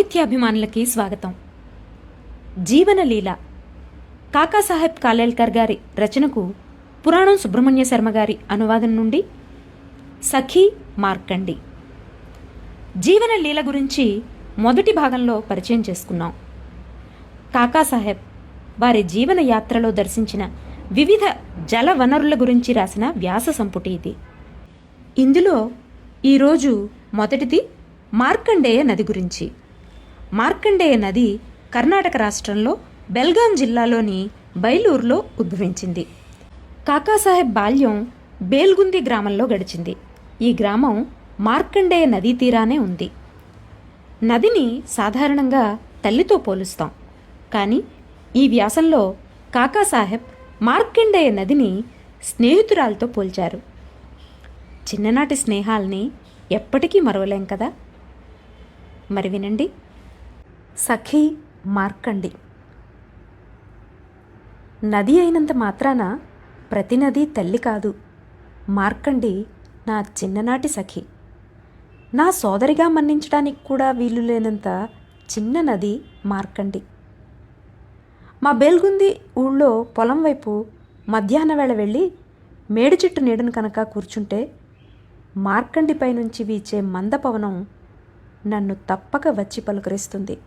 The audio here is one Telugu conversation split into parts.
సాహిత్యాభిమానులకి స్వాగతం. జీవనలీల. కాకాసాహెబ్ కాలేల్కర్ గారి రచనకు పురాణం సుబ్రహ్మణ్య శర్మ గారి అనువాదం నుండి సఖీ మార్కండి. జీవనలీల గురించి మొదటి భాగంలో పరిచయం చేసుకున్నాం. కాకాసాహెబ్ వారి జీవన యాత్రలో దర్శించిన వివిధ జల వనరుల గురించి రాసిన వ్యాస సంపుటి ఇది. ఇందులో ఈరోజు మొదటిది మార్కండేయ నది గురించి. మార్కండేయ నది కర్ణాటక రాష్ట్రంలో బెల్గాం జిల్లాలోని బైలూరులో ఉద్భవించింది. కాకాసాహెబ్ బాల్యం బేల్గుంది గ్రామంలో గడిచింది. ఈ గ్రామం మార్కండేయ నదీ తీరానే ఉంది. నదిని సాధారణంగా తల్లితో పోలుస్తాం. కానీ ఈ వ్యాసంలో కాకాసాహెబ్ మార్కండేయ నదిని స్నేహితురాలతో పోల్చారు. చిన్ననాటి స్నేహాల్ని ఎప్పటికీ మరవలేం కదా? మరి వినండి. సఖీ మార్కండి. నది అయినంత మాత్రాన ప్రతి నది తల్లి కాదు. మార్కండి నా చిన్ననాటి సఖి. నా సోదరిగా మన్నించడానికి కూడా వీలు లేనంత చిన్న నది మార్కండి. మా బేల్గుంది ఊళ్ళో పొలం వైపు మధ్యాహ్న వేళ వెళ్ళి మేడి చెట్టు నీడను కనుక కూర్చుంటే మార్కండిపై నుంచి వీచే మందపవనం నన్ను తప్పక వచ్చి పలుకరిస్తుంది.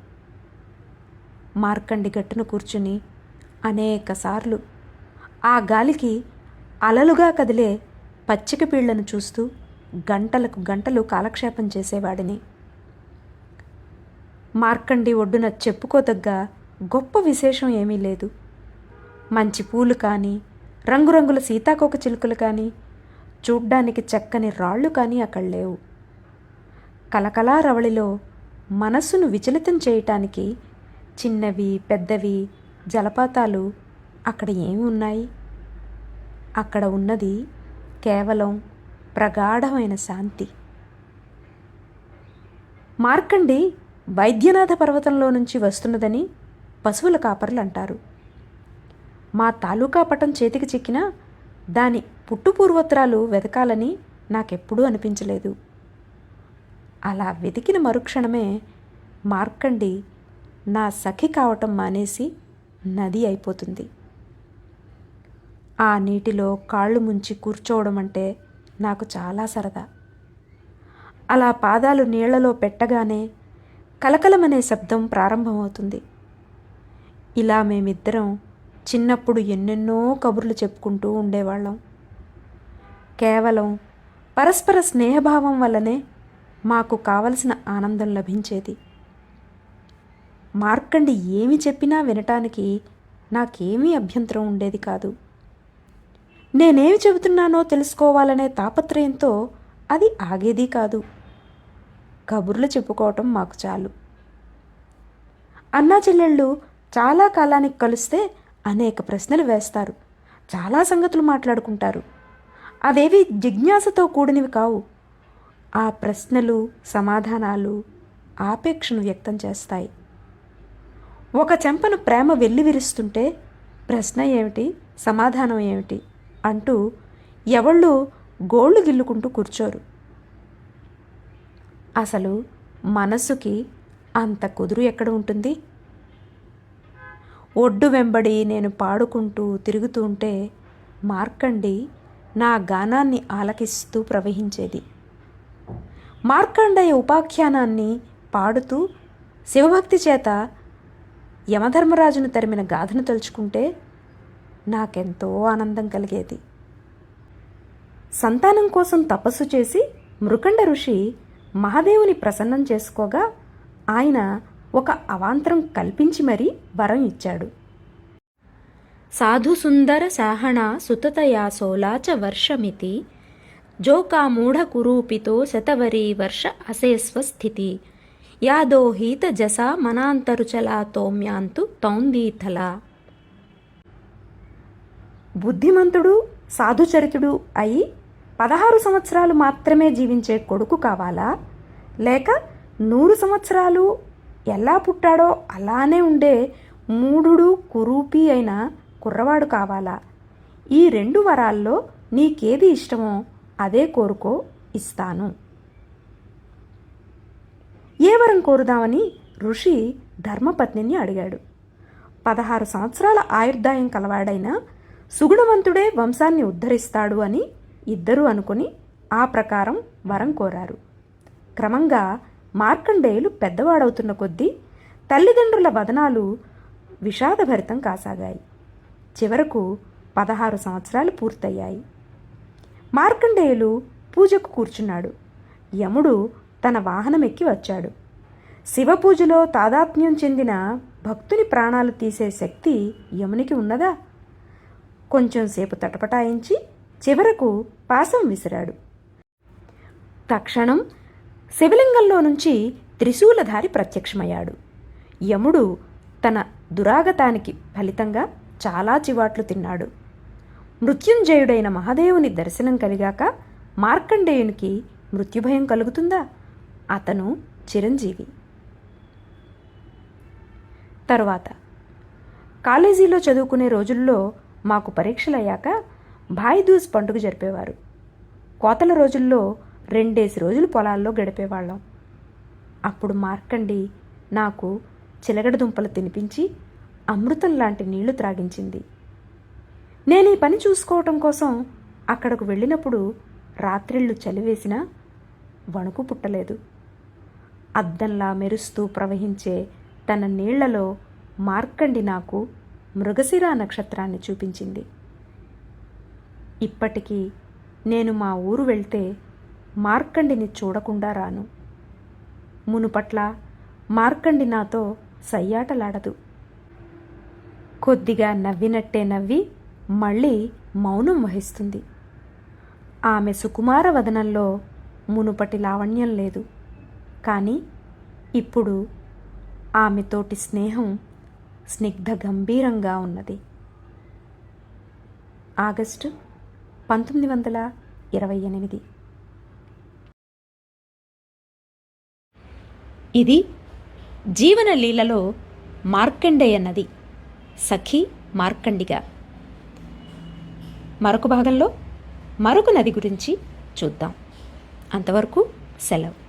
మార్కండి గట్టున కూర్చుని అనేకసార్లు ఆ గాలికి అలలుగా కదిలే పచ్చిక పీళ్ళను చూస్తూ గంటలకు గంటలు కాలక్షేపం చేసేవాడిని. మార్కండి ఒడ్డున చెప్పుకోదగ్గ గొప్ప విశేషం ఏమీ లేదు. మంచి పూలు కానీ రంగురంగుల సీతాకోక చిలుకలు కానీ చూడ్డానికి చక్కని రాళ్ళు కానీ అక్కడ లేవు. కలకలా రవళిలో మనస్సును విచలితం చేయటానికి చిన్నవి పెద్దవి జలపాతాలు అక్కడ ఏమి ఉన్నాయి? అక్కడ ఉన్నది కేవలం ప్రగాఢమైన శాంతి. మార్కండి వైద్యనాథ పర్వతంలో నుంచి వస్తున్నదని పశువుల కాపర్లు అంటారు. మా తాలూకా పటం చేతికి చిక్కినా దాని పుట్టుపూర్వోత్తరాలు వెతకాలని నాకెప్పుడూ అనిపించలేదు. అలా వెతికిన మరుక్షణమే మార్కండి నా సఖి కావటం మానేసి నది అయిపోతుంది. ఆ నీటిలో కాళ్ళు ముంచి కూర్చోవడం అంటే నాకు చాలా సరదా. అలా పాదాలు నీళ్ళలో పెట్టగానే కలకలమనే శబ్దం ప్రారంభమవుతుంది. ఇలా మేమిద్దరం చిన్నప్పుడు ఎన్నెన్నో కబుర్లు చెప్పుకుంటూ ఉండేవాళ్ళం. కేవలం పరస్పర స్నేహభావం వల్లనే మాకు కావలసిన ఆనందం లభించేది. మార్కండి ఏమి చెప్పినా వినటానికి నాకేమీ అభ్యంతరం ఉండేది కాదు. నేనేమి చెబుతున్నానో తెలుసుకోవాలనే తాపత్రయంతో అది ఆగేది కాదు. కబుర్లు చెప్పుకోవటం మాకు చాలు. అన్నా చెల్లెళ్ళు చాలా కాలానికి కలిస్తే అనేక ప్రశ్నలు వేస్తారు. చాలా సంగతులు మాట్లాడుకుంటారు. అవేవి జిజ్ఞాసతో కూడినవి కావు. ఆ ప్రశ్నలు సమాధానాలు ఆపేక్షను వ్యక్తం చేస్తాయి. ఒక చెంపను ప్రేమ వెల్లివిరుస్తుంటే ప్రశ్న ఏమిటి? సమాధానం ఏమిటి? అంటూ ఎవళ్ళు గోళ్ళు గిల్లుకుంటూ కూర్చోరు. అసలు మనసుకి అంత కుదురు ఎక్కడ ఉంటుంది? ఒడ్డు వెంబడి నేను పాడుకుంటూ తిరుగుతూ ఉంటే మార్కండి నా గానాన్ని ఆలకిస్తూ ప్రవహించేది. మార్కండయ్య ఉపాఖ్యానాన్ని పాడుతూ శివభక్తి చేత యమధర్మరాజును తరిమిన గాథను తలుచుకుంటే నాకెంతో ఆనందం కలిగేది. సంతానం కోసం తపస్సు చేసి మృకండ ఋషి మహాదేవుని ప్రసన్నం చేసుకోగా ఆయన ఒక అవాంతరం కల్పించి మరీ వరం ఇచ్చాడు. సాధు సుందర సాహణ సుతతయా సోలాచ వర్షమితి జోకామూఢ కురూపితో శతవరీ వర్ష అశేస్వ స్థితి. యాదో హీత జస మనాంతరుచలా తోమ్యాంతు తౌందీతల. బుద్ధిమంతుడు సాధుచరితుడు అయి పదహారు సంవత్సరాలు మాత్రమే జీవించే కొడుకు కావాలా? లేక నూరు సంవత్సరాలు ఎలా పుట్టాడో అలానే ఉండే మూఢుడు కురూపి అయిన కుర్రవాడు కావాలా? ఈ రెండు వరాల్లో నీకేది ఇష్టమో అదే కోరుకో ఇస్తాను. ఏ వరం కోరుదామని ఋషి ధర్మపత్నిని అడిగాడు. పదహారు సంవత్సరాల ఆయుర్దాయం కలవాడైన సుగుణవంతుడే వంశాన్ని ఉద్ధరిస్తాడు అని ఇద్దరూ అనుకుని ఆ ప్రకారం వరం కోరారు. క్రమంగా మార్కండేయులు పెద్దవాడవుతున్న కొద్దీ తల్లిదండ్రుల వదనాలు విషాదభరితం కాసాగాయి. చివరకు పదహారు సంవత్సరాలు పూర్తయ్యాయి. మార్కండేయులు పూజకు కూర్చున్నాడు. యముడు తన వాహనం ఎక్కి వచ్చాడు. శివపూజలో తాదాత్మ్యం చెందిన భక్తుని ప్రాణాలు తీసే శక్తి యమునికి ఉన్నదా? కొంచెం సేపు తటపటాయించి చివరకు పాసం విసిరాడు. తక్షణం శివలింగంలో నుంచి త్రిశూలధారి ప్రత్యక్షమయ్యాడు. యముడు తన దురాగతానికి ఫలితంగా చాలా చివాట్లు తిన్నాడు. మృత్యుంజయుడైన మహాదేవుని దర్శనం కలిగాక మార్కండేయునికి మృత్యుభయం కలుగుతుందా? అతను చిరంజీవి. తరువాత కాలేజీలో చదువుకునే రోజుల్లో మాకు పరీక్షలయ్యాక భాయిదూజ్ పండుగ జరిపేవారు. కోతల రోజుల్లో రెండేసి రోజులు పొలాల్లో గడిపేవాళ్ళం. అప్పుడు మార్కండి నాకు చిలగడ దుంపలు తినిపించి అమృతం లాంటి నీళ్ళు త్రాగించింది. నేను ఈ పని చూసుకోవటం కోసం అక్కడకు వెళ్ళినప్పుడు రాత్రిళ్ళు చలివేసినా వణుకు పుట్టలేదు. అద్దంలా మెరుస్తూ ప్రవహించే తన నీళ్ళలో మార్కండి నాకు మృగశిరా నక్షత్రాన్ని చూపించింది. ఇప్పటికీ నేను మా ఊరు వెళ్తే మార్కండిని చూడకుండా రాను. మునుపట్ల మార్కండి నాతో సయ్యాటలాడదు. కొద్దిగా నవ్వినట్టే నవ్వి మళ్ళీ మౌనం వహిస్తుంది. ఆమె సుకుమార వదనంలో మునుపటి లావణ్యం లేదు. కానీ ఇప్పుడు ఆమెతోటి స్నేహం స్నిగ్ధ గంభీరంగా ఉన్నది. ఆగస్టు పంతొమ్మిది వందల ఇరవై ఎనిమిది. ఇది జీవన లీలలో మార్కండేయ నది. సఖి మార్కండిగా మరొక భాగంలో మరొక నది గురించి చూద్దాం. అంతవరకు సెలవు.